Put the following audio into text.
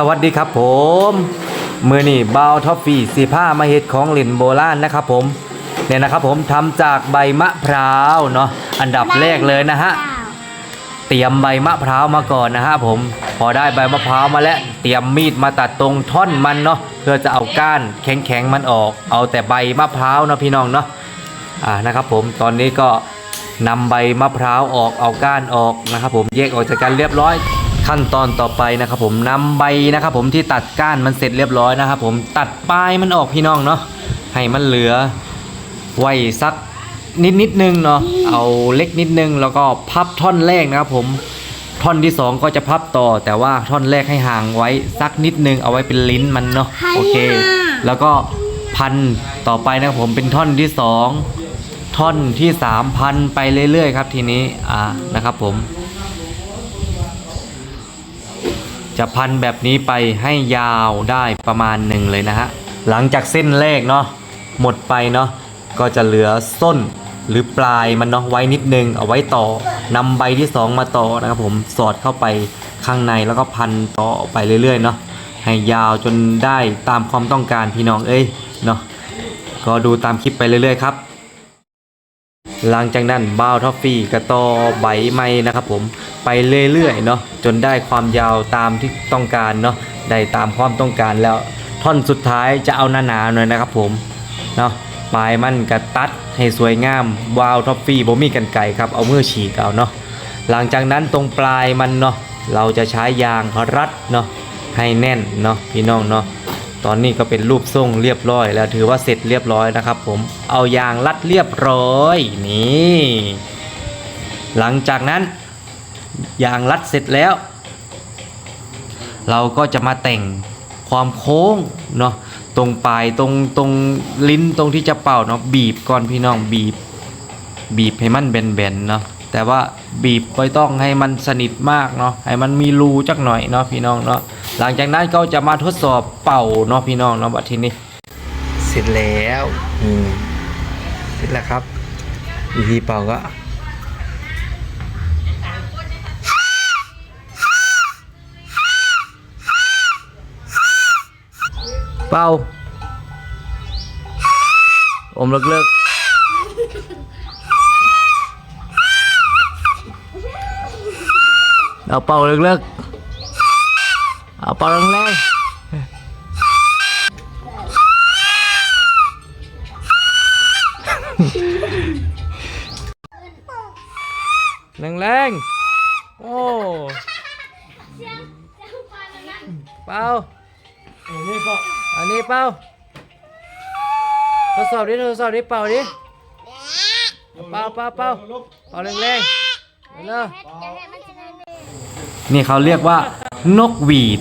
สวัสดีครับผมมือนี่บาวท็อฟฟี่สีผ้ามาเฮ็ดของเล่นโบราณนะครับผมเนี่ยนะครับผมทำจากใบมะพร้าวเนาะอันดับแรกเลยนะฮะเตรียมใบมะพร้าวมาก่อนนะฮะผมพอได้ใบมะพร้าวมาแล้วเตรียมมีดมาตัดตรงท่อนมันเนาะเพื่อจะเอาก้านแข็งๆมันออก เอาแต่ใบมะพร้าวเนาะพี่น้องเนาะอ่านะครับผมตอนนี้ก็นำใบมะพร้าวออกเอาก้านออกนะครับผมแยกออกจากกันเรียบร้อย ขั้นตอนต่อไปนะครับผมนำใบนะครับผมที่ตัดก้านมันเสร็จเรียบร้อยนะครับผมตัดปลายมันออกพี่น้องเนาะให้มันเหลือไว้สักนิดนิดนึงเนาะเอาเล็กนิดนึงแล้วก็พับท่อนแรกนะครับผมท่อนที่สองก็จะพับต่อ แต่ว่าท่อนแรกให้ห่างไว้สักนิดนึงเอาไว้เป็นลิ้นมันเนาะโอเค แล้วก็พันต่อไปนะครับผมเป็นท่อนที่สองท่อนที่สามพันไปเรื่อยๆครับทีนี้อ่านะครับผม จะพันแบบนี้ไปให้ยาวได้ประมาณหนึ่งเลยนะฮะ หลังจากเส้นแรกเนาะหมดไปเนาะก็จะเหลือส้นหรือปลายมันเนาะไว้นิดนึงเอาไว้ต่อนำใบที่สองมาต่อนะครับผมสอดเข้าไปข้างในแล้วก็พันต่อไปเรื่อยๆเนาะให้ยาวจนได้ตามความต้องการพี่น้องเอ้ยเนาะก็ดูตามคลิปไปเรื่อยๆครับ หลังจากนั้นบ้าวทอฟฟี่กระตอใบไม้นะครับผม ไปเรื่อยๆเนาะจนได้ความยาวตามที่ต้องการเนาะได้ตามความต้องการแล้วท่อนสุดท้ายจะเอาหนาๆหน่อยนะครับผมเนาะปลายมันกระตัดให้สวยงามวาวท็อฟฟี่บ่มีกันไก่ครับเอามือฉีกเอาเนาะหลังจากนั้นตรงปลายมันเนาะเราจะใช้ยางรัดเนาะให้แน่นเนาะพี่น้องเนาะตอนนี้ก็เป็นรูปทรงเรียบร้อย แล้วถือว่าเสร็จเรียบร้อยนะครับ ผมเอายางรัดเรียบร้อยนี่หลังจากนั้น ยางรัดเสร็จแล้ว เราก็จะมาแต่งความโค้งเนาะตรงปลายตรงตรงลิ้นตรงที่จะเป่าเนาะบีบก่อนพี่น้องบีบ บีบให้มันแบนๆเนาะแต่ว่าบีบไม่ต้องให้มันสนิทมากเนาะให้มันมีรูจักหน่อยเนาะพี่น้องเนาะหลังจากนั้นก็จะมาทดสอบเป่าเนาะพี่น้องเนาะบัดทีนี้ เสร็จแล้วอืมเสร็จแล้วครับวิธีเป่าก็ เป่าอมเลิกๆเอาเป่าเลิกๆเอาเป่าแรงๆแรงโอ้เป่า อันนี้เป่าทดสอบดิทดสอบดิเป่าดิเป่าเป่าเป่าเป่าแรงๆเร็วๆนี่เขาเรียกว่านกหวีด